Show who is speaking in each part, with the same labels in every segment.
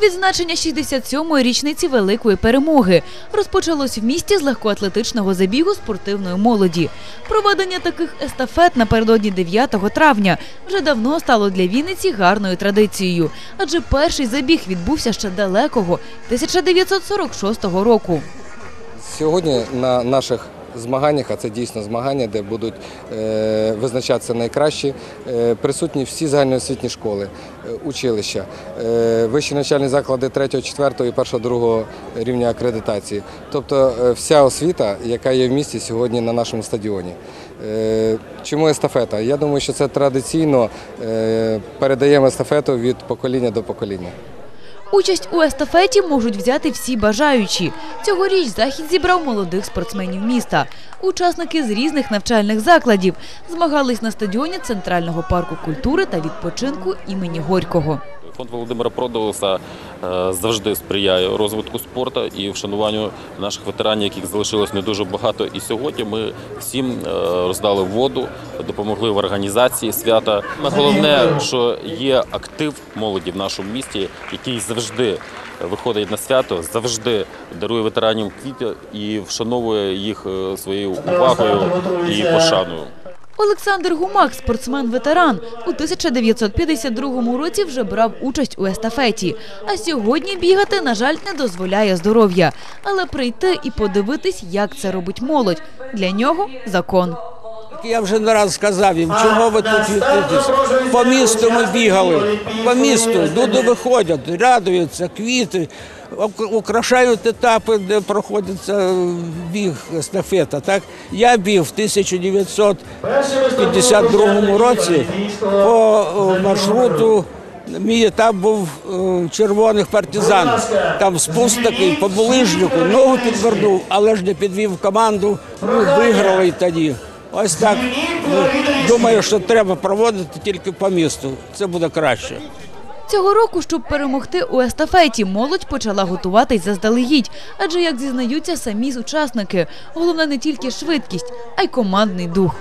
Speaker 1: Відзначення 67-ї річниці великої перемоги розпочалось в місті з легкоатлетичного забігу спортивної молоді. Проведення таких естафет напередодні 9 травня вже давно стало для Вінниці гарною традицією, адже перший забіг відбувся ще далекого 1946 року.
Speaker 2: Сьогодні на наших змаганнях, а це дійсно змагання, де будуть е, визначатися найкращі, е, присутні всі загальноосвітні школи, е, училища, вищі навчальні заклади 3, 4 і 1, 2 рівня акредитації. Тобто вся освіта, яка є в місті сьогодні на нашому стадіоні. Чому естафета? Я думаю, що це традиційно передаємо естафету від покоління до покоління.
Speaker 1: Участь у естафеті можуть взяти всі бажаючі. Цьогоріч захід зібрав молодих спортсменів міста. Учасники з різних навчальних закладів змагались на стадіоні Центрального парку культури та відпочинку імені Горького.
Speaker 3: Фонд Володимира Продолуса е, завжди сприяє розвитку спорту і вшануванню наших ветеранів, яких залишилось не дуже багато. І сьогодні ми всім е, роздали воду, допомогли в організації свята. Головне, що є актив молоді в нашому місті, який завжди виходить на свято, завжди дарує ветеранам квіти і вшановує їх е, своєю увагою і пошаною.
Speaker 1: Олександр Гумак, спортсмен-ветеран, у 1952 році вже брав участь у естафеті. А сьогодні бігати, на жаль, не дозволяє здоров'я. Але прийти і подивитись, як це робить молодь. Для нього закон.
Speaker 4: Я вже не раз сказав їм, чого ви тут відкритесь. По місту ми бігали, по місту люди виходять, радуються, квіти, украшають етапи, де проходиться біг естафета. Так я біг в 1952 році по е, маршруту. Мій етап був е, червоних партизан. Там спуск такий по булижнику, ногу підвернув, але ж не підвів команду. Ми виграли тоді. Ось так. Думаю, що треба проводити тільки по місту. Це буде краще.
Speaker 1: Цього року, щоб перемогти у естафеті, молодь почала готуватись заздалегідь. Адже, як зізнаються самі учасники, головне не тільки швидкість, а й командний дух.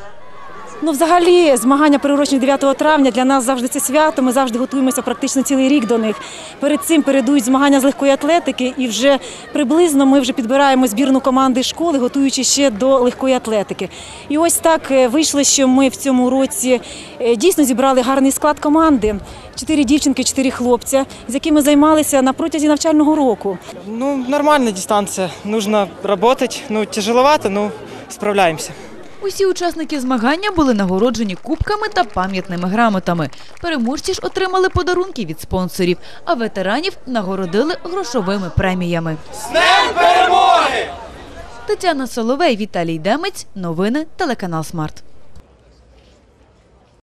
Speaker 5: Ну, взагалі, змагання приурочені 9 травня для нас завжди це свято. Ми завжди готуємося практично цілий рік до них. Перед цим передують змагання з легкої атлетики, і вже приблизно ми вже підбираємо збірну команди школи, готуючи ще до легкої атлетики. І ось так е, вийшло, що ми в цьому році е, дійсно зібрали гарний склад команди. Чотири дівчинки, чотири хлопця, з якими займалися на протязі навчального року.
Speaker 6: Ну, нормальная дистанция. Нужно работать. Ну, тяжеловато, но справляемся.
Speaker 1: Усі учасники змагання були нагороджені кубками та пам'ятними грамотами. Переможці ж отримали подарунки від спонсорів, а ветеранів нагородили грошовими преміями. З Днем перемоги! Тетяна Соловей, Віталій Демець. Новини телеканал Смарт.